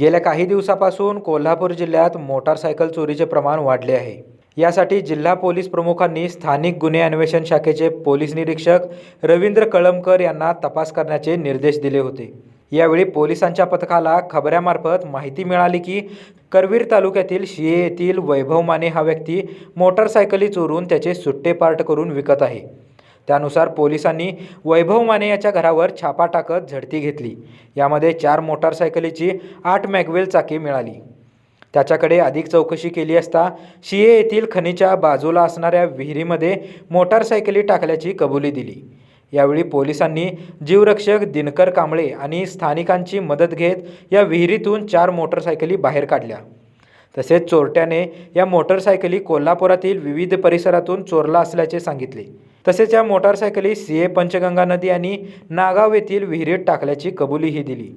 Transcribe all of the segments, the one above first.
गेल्या काही दिवसापासून कोल्हापूर जिल्ह्यात मोटारसायकल चोरीचे प्रमाण वाढले आहे. यासाठी जिल्हा पोलीस प्रमुखांनी स्थानिक गुन्हे अन्वेषण शाखेचे पोलीस निरीक्षक रवींद्र कळमकर यांना तपास करण्याचे निर्देश दिले होते. यावेळी पोलिसांच्या पथकाला खबऱ्यामार्फत माहिती मिळाली की करवीर तालुक्यातील शिये येथील वैभव माने हा व्यक्ती मोटारसायकली चोरून त्याचे सुट्टे पार्ट करून विकत आहे. त्यानुसार पोलिसांनी वैभव माने याच्या घरावर छापा टाकत झडती घेतली. यामध्ये चार मोटारसायकलीची आठ मॅगवेल चाकी मिळाली. त्याच्याकडे अधिक चौकशी केली असता शिये येथील खनीच्या बाजूला असणाऱ्या विहिरीमध्ये मोटारसायकली टाकल्याची कबुली दिली. यावेळी पोलिसांनी जीवरक्षक दिनकर कांबळे आणि स्थानिकांची मदत घेत या विहिरीतून चार मोटरसायकली बाहेर काढल्या. तसेच चोरट्याने या मोटरसायकली कोल्हापुरातील विविध परिसरातून चोरला असल्याचे सांगितले. तसेच या मोटारसायकली सीए पंचगंगा नदी आणि नागाव येथील विहिरीत टाकल्याची कबुलीही दिली.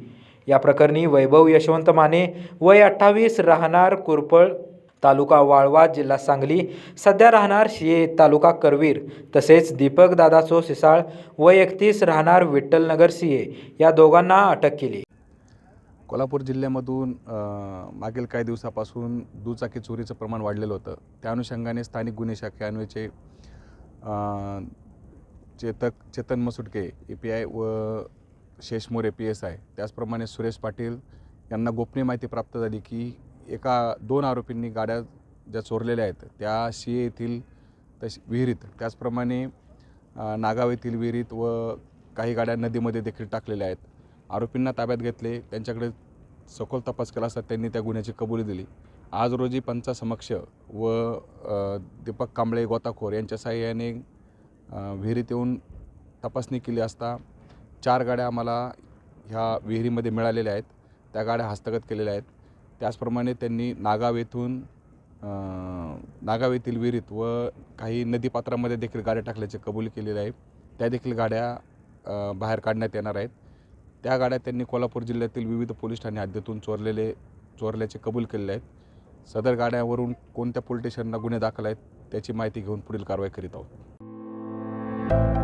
या प्रकरणी वैभव यशवंत माने वय अठ्ठावीस राहणार कुरपळ तालुका वाळवा जिल्हा सांगली सध्या राहणार शिये तालुका करवीर तसेच दीपक दादासो सिसाळ वय एकतीस राहणार विठ्ठलनगर सीए या दोघांना अटक केली. कोल्हापूर जिल्ह्यामधून मागील काही दिवसापासून दुचाकी चोरीचं प्रमाण वाढलेलं होतं. त्या अनुषंगाने स्थानिक गुन्हे शाखेअन्वयचे चेतक चेतन मसुटके ए पी आय व शेषमोरे पी एस आय त्याचप्रमाणे सुरेश पाटील यांना गोपनीय माहिती प्राप्त झाली की एका दोन आरोपींनी गाड्या ज्या चोरलेल्या आहेत त्या शी येथील तश विहिरीत त्याचप्रमाणे नागाव येथील विहिरीत व काही गाड्या नदीमध्ये देखील टाकलेल्या आहेत. आरोपींना ताब्यात घेतले त्यांच्याकडे सखोल तपास केला असता त्यांनी त्या गुन्ह्याची कबुली दिली. आज रोजी पंचासमक्ष व दीपक कांबळे गोताखोर यांच्या साह्याने विहिरीत येऊन तपासणी केली असता चार गाड्या आम्हाला ह्या विहिरीमध्ये मिळालेल्या आहेत. त्या गाड्या हस्तगत केलेल्या आहेत. त्याचप्रमाणे त्यांनी नागाव येथून नागाव येथील विहिरीत व काही नदीपात्रामध्ये देखील गाड्या टाकल्याचे कबूल केलेले आहे. त्या देखील गाड्या बाहेर काढण्यात येणार आहेत. त्या गाड्या त्यांनी कोल्हापूर जिल्ह्यातील विविध पोलीस ठाणे हद्दीतून चोरलेले चोरल्याचे कबूल केलेले आहेत. सदर गाड्यावरून कोणत्या पोलीस स्टेशनला गुन्हे दाखल आहेत त्याची माहिती घेऊन पुढील कारवाई करीत आहोत.